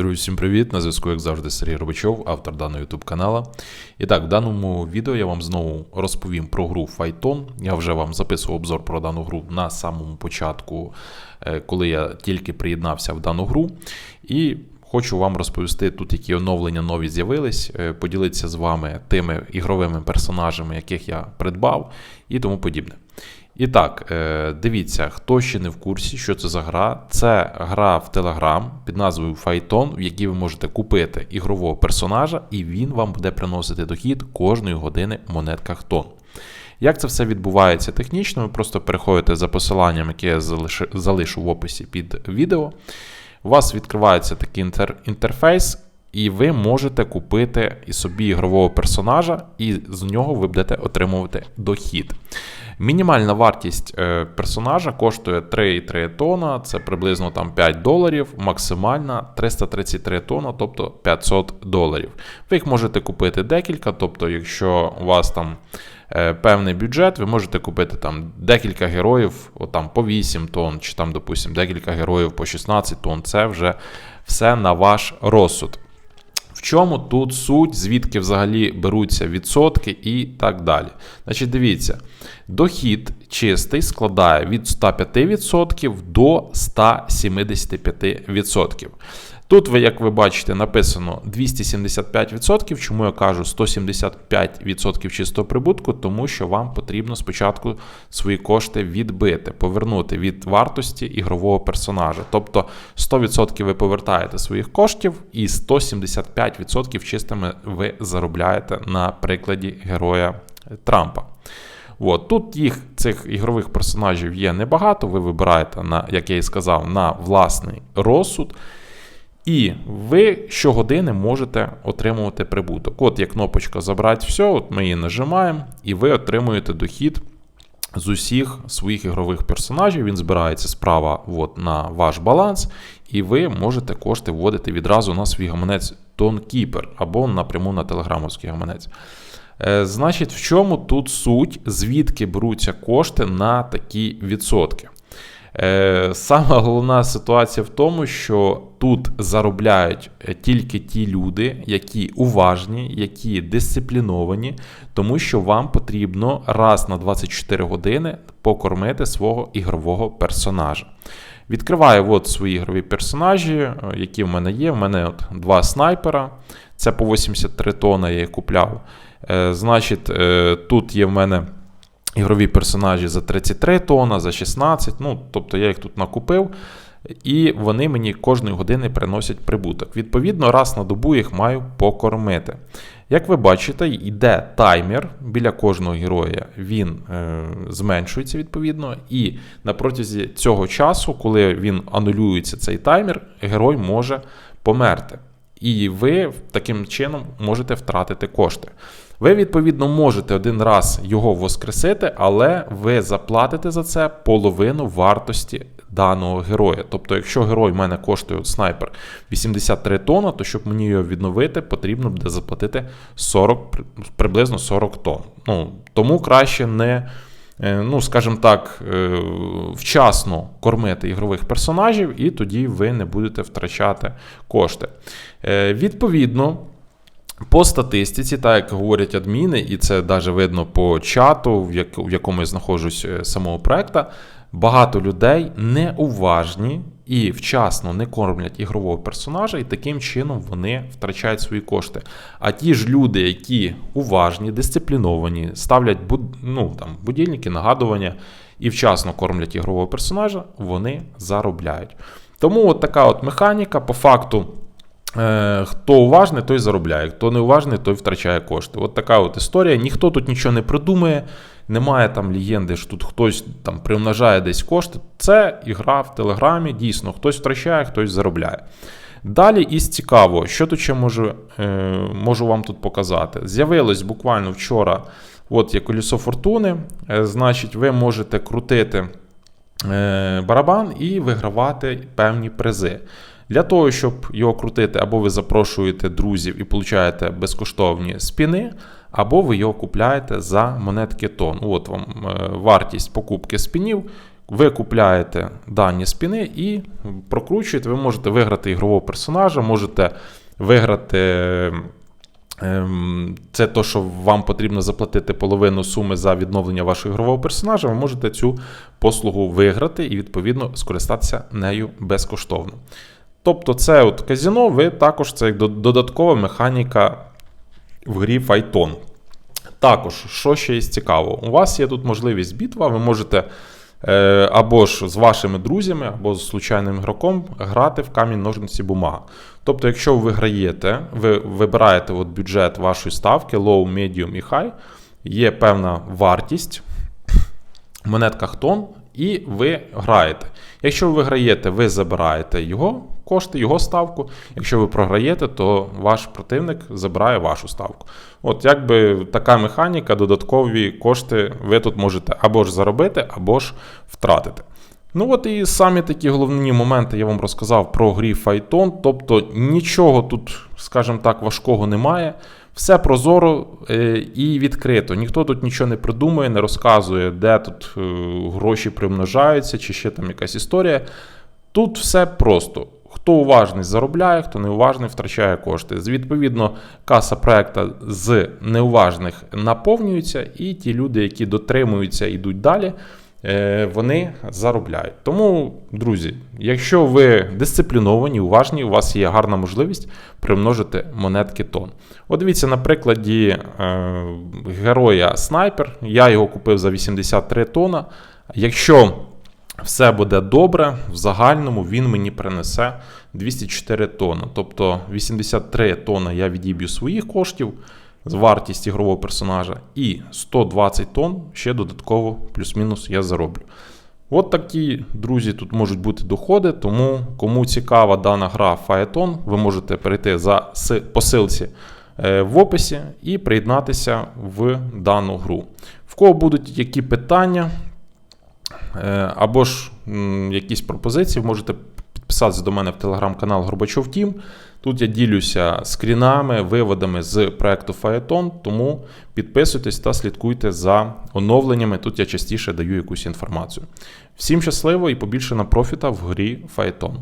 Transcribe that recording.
Друзі, всім привіт! На зв'язку, як завжди, Сергій Робачов, автор даного YouTube канала. І так, в даному відео я вам знову розповім про гру Phyton. Я вже вам записував обзор про дану гру на самому початку, е, коли я тільки приєднався в дану гру. І хочу вам розповісти тут, які оновлення нові з'явились, е, поділитися з вами тими ігровими персонажами, яких я придбав, і тому подібне. І так, е, дивіться, хто ще не в курсі, що це за гра. Це гра в Telegram під назвою Phyton, в якій ви можете купити ігрового персонажа, і він вам буде приносити дохід кожної години в монетках тон. Як це все відбувається технічно, ви просто переходите за посиланням, яке я залишу, в описі під відео. У вас відкривається такий інтер, інтерфейс, і ви можете купити і собі ігрового персонажа, і з нього ви будете отримувати дохід. Мінімальна вартість е, персонажа коштує 3,3 тона, це приблизно там 5 доларів, максимальна 333 тона, тобто 500 доларів. Ви їх можете купити декілька, тобто, якщо у вас там е, певний бюджет, ви можете купити там декілька героїв, отам по 8 тонн, чи там, допустимо, декілька героїв по 16 тонн. Це вже все на ваш розсуд. В чому тут суть, звідки взагалі беруться відсотки і так далі. Значить, дивіться, дохід чистий складає від 105% до 175%. Тут, ви, як ви бачите, написано 275%. Чому я кажу 175% чистого прибутку? Тому що вам потрібно спочатку свої кошти відбити, повернути від вартості ігрового персонажа. Тобто 100% ви повертаєте своїх коштів, і 175% чистими ви заробляєте на прикладі героя Трампа. От. Тут їх цих ігрових персонажів є небагато. Ви вибираєте, на, як я і сказав, на власний розсуд. І ви щогодини можете отримувати прибуток. От є кнопочка Забрати все, от ми її нажимаємо, і ви отримуєте дохід з усіх своїх ігрових персонажів. Він збирається справа от, на ваш баланс, і ви можете кошти вводити відразу на свій гаманець TonKeeper або напряму на телеграмовський гаманець. Е, значить, в чому тут суть, звідки беруться кошти на такі відсотки? Е, сама головна ситуація в тому, що тут заробляють е, тільки ті люди, які уважні, які дисципліновані, тому що вам потрібно раз на 24 години покормити свого ігрового персонажа. Відкриваю от свої ігрові персонажі, е, які в мене є. У мене от два снайпера, це по 83 тонни я їх купляв. Значить, тут є в мене ігрові персонажі за 33 тонна, за 16. Ну, тобто я їх тут накупив. І вони мені кожної години приносять прибуток. Відповідно, раз на добу їх маю покормити. Як ви бачите, йде таймер біля кожного героя, він е, зменшується відповідно. І на протязі цього часу, коли він анулюється цей таймер, герой може померти. І ви таким чином можете втратити кошти. Ви, відповідно, можете один раз його воскресити, але ви заплатите за це половину вартості даного героя. Тобто, якщо герой в мене коштує от снайпер 83 тонна, то щоб мені його відновити, потрібно буде заплатити 40, приблизно 40 тонн. Ну, Тому краще не. Е, ну, скажімо так, е, вчасно кормити ігрових персонажів, і тоді ви не будете втрачати кошти. Е, відповідно, по статистиці, так як говорять адміни, і це навіть видно по чату, в якому я знаходжусь самого проекту, багато людей неуважні і вчасно не кормлять ігрового персонажа, і таким чином вони втрачають свої кошти. А ті ж люди, які уважні, дисципліновані, ставлять ну, там, будильники, нагадування і вчасно кормлять ігрового персонажа, вони заробляють. Тому от така от механіка, по факту. Е, хто уважний, той заробляє, хто не уважний, той втрачає кошти. От така от історія. Ніхто тут нічого не придумає, немає там легенди, що тут хтось там примножає десь кошти. Це ігра в Телеграмі, дійсно, хтось втрачає, хтось заробляє. Далі із цікаво, що тут ще можу е, можу вам тут показати. З'явилось буквально вчора от є колесо фортуни. Е, значить, ви можете крутити барабан і вигравати певні призи. Для того, щоб його крутити, або ви запрошуєте друзів і получаєте безкоштовні спіни, або ви його купляєте за монетки тон. От вам е, вартість покупки спінів ви купляєте дані спіни і прокручуєте. Ви можете виграти ігрового персонажа, можете виграти. ем, Це то, що вам потрібно заплатити половину суми за відновлення вашого ігрового персонажа. Ви можете цю послугу виграти і, відповідно, скористатися нею безкоштовно. Тобто, це от казіно, ви також це як додаткова механіка в грі Phyton. Також, що ще є цікаво, у вас є тут можливість бітва, ви можете е, або ж з вашими друзями, або з случайним ігроком грати в камінь ножниці бумага. Тобто, якщо ви виграєте, ви вибираєте от бюджет вашої ставки, low, medium і high, є певна вартість в монетках тон, і ви граєте. Якщо ви виграєте, ви забираєте його кошти, його ставку. Якщо ви програєте, то ваш противник забирає вашу ставку. От якби така механіка, додаткові кошти ви тут можете або ж заробити, або ж втратити. Ну от і самі такі головні моменти я вам розказав про грі Файтон. Тобто нічого тут, скажімо так, важкого немає. Все прозоро е, і відкрито. Ніхто тут нічого не придумує, не розказує, де тут е, гроші примножаються, чи ще там якась історія. Тут все просто. Хто уважний заробляє, хто неуважний втрачає кошти. Відповідно, каса проекта з неуважних наповнюється, і ті люди, які дотримуються і йдуть далі, е, вони заробляють. Тому, друзі, якщо ви дисципліновані, уважні, у вас є гарна можливість примножити монетки тон. От дивіться, на прикладі е, героя Снайпер, я його купив за 83 тона. Якщо все буде добре, в загальному він мені принесе 204 тонни. Тобто 83 тонни я відіб'ю своїх коштів з вартість ігрового персонажа, і 120 тонн ще додатково плюс-мінус я зароблю. От такі, друзі, тут можуть бути доходи, тому кому цікава дана гра Phaeton, ви можете перейти за посилці е, в описі і приєднатися в дану гру. В кого будуть які питання, або ж якісь пропозиції, можете підписатися до мене в телеграм-канал Горбачов Тім. Тут я ділюся скрінами, виводами з проекту Phaeton, тому підписуйтесь та слідкуйте за оновленнями. Тут я частіше даю якусь інформацію. Всім щасливо і побільше на профіта в грі Phaeton.